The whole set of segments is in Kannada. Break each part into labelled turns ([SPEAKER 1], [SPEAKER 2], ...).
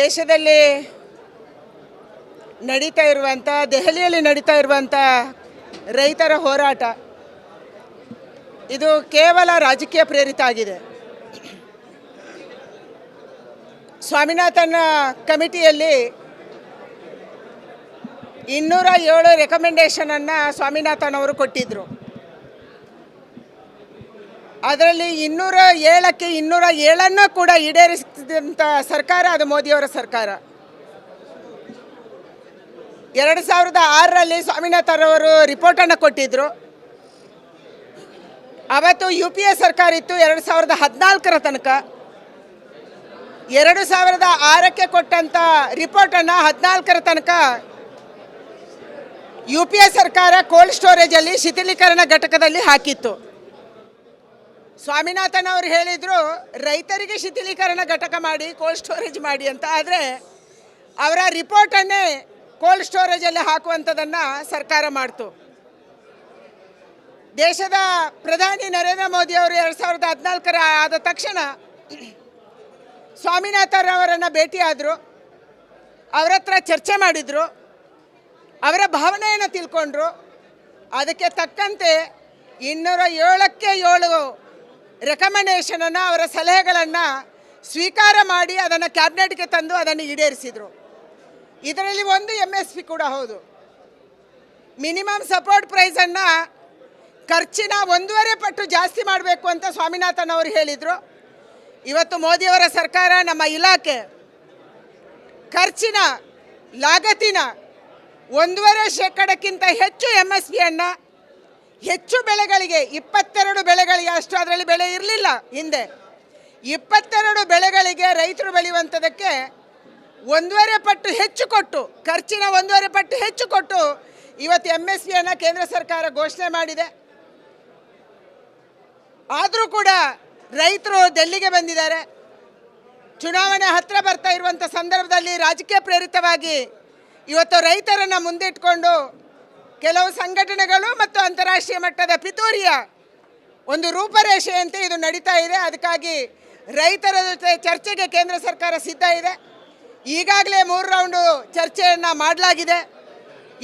[SPEAKER 1] ದೇಶದಲ್ಲಿ ನಡೀತಾ ಇರುವಂಥ ದೆಹಲಿಯಲ್ಲಿ ನಡೀತಾ ಇರುವಂಥ ರೈತರ ಹೋರಾಟ, ಇದು ಕೇವಲ ರಾಜಕೀಯ ಪ್ರೇರಿತ ಆಗಿದೆ. ಸ್ವಾಮಿನಾಥನ್ ಕಮಿಟಿಯಲ್ಲಿ ಇನ್ನೂರ ಏಳು ರೆಕಮೆಂಡೇಷನನ್ನು ಸ್ವಾಮಿನಾಥನ್ ಅವರು ಕೊಟ್ಟಿದ್ದರು ಅದರಲ್ಲಿ ಇನ್ನೂರ ಏಳಕ್ಕೆ ಇನ್ನೂರ ಏಳನ್ನು ಕೂಡ ಈಡೇರಿಸಿದಂಥ ಸರ್ಕಾರ ಅದು ಮೋದಿಯವರ ಸರ್ಕಾರ. ಎರಡು ಸಾವಿರದ ಆರರಲ್ಲಿ ಸ್ವಾಮಿನಾಥನ್ ಅವರು ರಿಪೋರ್ಟನ್ನು ಕೊಟ್ಟಿದ್ದರು ಅವತ್ತು ಯು ಪಿ ಎ ಸರ್ಕಾರ ಇತ್ತು ಎರಡು ಸಾವಿರದ ಹದಿನಾಲ್ಕರ ತನಕ. ಎರಡು ಸಾವಿರದ ಆರಕ್ಕೆ ಕೊಟ್ಟಂಥ ರಿಪೋರ್ಟನ್ನು ಹದಿನಾಲ್ಕರ ತನಕ ಯು ಪಿ ಎ ಸರ್ಕಾರ ಕೋಲ್ಡ್ ಸ್ಟೋರೇಜಲ್ಲಿ ಶಿಥಿಲೀಕರಣ ಘಟಕದಲ್ಲಿ ಹಾಕಿತ್ತು. ಸ್ವಾಮಿನಾಥನ್ ಅವರು ಹೇಳಿದರು, ರೈತರಿಗೆ ಶಿಥಿಲೀಕರಣ ಘಟಕ ಮಾಡಿ ಕೋಲ್ಡ್ ಸ್ಟೋರೇಜ್ ಮಾಡಿ ಅಂತ. ಆದರೆ ಅವರ ರಿಪೋರ್ಟನ್ನೇ ಕೋಲ್ಡ್ ಸ್ಟೋರೇಜಲ್ಲಿ ಹಾಕುವಂಥದ್ದನ್ನು ಸರ್ಕಾರ ಮಾಡ್ತು. ದೇಶದ ಪ್ರಧಾನಿ ನರೇಂದ್ರ ಮೋದಿ ಅವರು ಎರಡು ಸಾವಿರದ ಹದಿನಾಲ್ಕರ ಆದ ತಕ್ಷಣ ಸ್ವಾಮಿನಾಥನ್ ಅವರನ್ನು ಭೇಟಿಯಾದರು ಅವರ ಹತ್ರ ಚರ್ಚೆ ಮಾಡಿದರು. ಅವರ ಭಾವನೆಯನ್ನು ತಿಳ್ಕೊಂಡ್ರು. ಅದಕ್ಕೆ ತಕ್ಕಂತೆ ಇನ್ನೂರ ಏಳಕ್ಕೆ ಏಳು ರೆಕಮೆಂಡೇಷನನ್ನು ಅವರ ಸಲಹೆಗಳನ್ನು ಸ್ವೀಕಾರ ಮಾಡಿ ಅದನ್ನು ಕ್ಯಾಬಿನೆಟ್ಗೆ ತಂದು ಅದನ್ನು ಈಡೇರಿಸಿದರು. ಇದರಲ್ಲಿ ಒಂದು ಎಂ ಎಸ್ ಪಿ ಕೂಡ ಹೌದು. ಮಿನಿಮಮ್ ಸಪೋರ್ಟ್ ಪ್ರೈಸನ್ನು ಖರ್ಚಿನ ಒಂದೂವರೆ ಪಟ್ಟು ಜಾಸ್ತಿ ಮಾಡಬೇಕು ಅಂತ ಸ್ವಾಮಿನಾಥನ್ ಅವರು ಹೇಳಿದರು. ಇವತ್ತು ಮೋದಿಯವರ ಸರ್ಕಾರ ನಮ್ಮ ಇಲಾಖೆ ಖರ್ಚಿನ, ಲಾಗತಿನ ಒಂದೂವರೆ ಶೇಕಡಕ್ಕಿಂತ ಹೆಚ್ಚು ಎಂ ಎಸ್ ಪಿಯನ್ನು ಹೆಚ್ಚು ಬೆಳೆಗಳಿಗೆ, ಇಪ್ಪತ್ತೆರಡು ಬೆಳೆಗಳಿಗೆ ಅಷ್ಟು ಅದರಲ್ಲಿ ಬೆಳೆ ಇರಲಿಲ್ಲ ಹಿಂದೆ. ಇಪ್ಪತ್ತೆರಡು ಬೆಳೆಗಳಿಗೆ ರೈತರು ಬೆಳೆಯುವಂಥದಕ್ಕೆ ಒಂದೂವರೆ ಪಟ್ಟು ಹೆಚ್ಚು ಕೊಟ್ಟು, ಖರ್ಚಿನ ಒಂದೂವರೆ ಪಟ್ಟು ಹೆಚ್ಚು ಕೊಟ್ಟು ಇವತ್ತು ಎಂ ಎಸ್ ಪಿಯನ್ನು ಕೇಂದ್ರ ಸರ್ಕಾರ ಘೋಷಣೆ ಮಾಡಿದೆ. ಆದರೂ ಕೂಡ ರೈತರು ಡೆಲ್ಲಿಗೆ ಬಂದಿದ್ದಾರೆ. ಚುನಾವಣೆ ಹತ್ತಿರ ಬರ್ತಾ ಇರುವಂಥ ಸಂದರ್ಭದಲ್ಲಿ ರಾಜಕೀಯ ಪ್ರೇರಿತವಾಗಿ ಇವತ್ತು ರೈತರನ್ನು ಮುಂದಿಟ್ಕೊಂಡು ಕೆಲವು ಸಂಘಟನೆಗಳು ಮತ್ತು ಅಂತಾರಾಷ್ಟ್ರೀಯ ಮಟ್ಟದ ಪಿತೂರಿಯ ಒಂದು ರೂಪರೇಷೆಯಂತೆ ಇದು ನಡೀತಾ ಇದೆ. ಅದಕ್ಕಾಗಿ ರೈತರ ಜೊತೆ ಚರ್ಚೆಗೆ ಕೇಂದ್ರ ಸರ್ಕಾರ ಸಿದ್ಧ ಇದೆ. ಈಗಾಗಲೇ ಮೂರು ರೌಂಡು ಚರ್ಚೆಯನ್ನು ಮಾಡಲಾಗಿದೆ.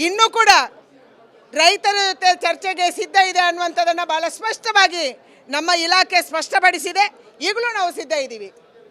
[SPEAKER 1] ಇನ್ನೂ ಕೂಡ ರೈತರ ಜೊತೆ ಚರ್ಚೆಗೆ ಸಿದ್ಧ ಇದೆ ಅನ್ನುವಂಥದ್ದನ್ನು ಭಾಳ ಸ್ಪಷ್ಟವಾಗಿ ನಮ್ಮ ಇಲಾಖೆ ಸ್ಪಷ್ಟಪಡಿಸಿದೆ. ಈಗಲೂ ನಾವು ಸಿದ್ಧ ಇದ್ದೀವಿ.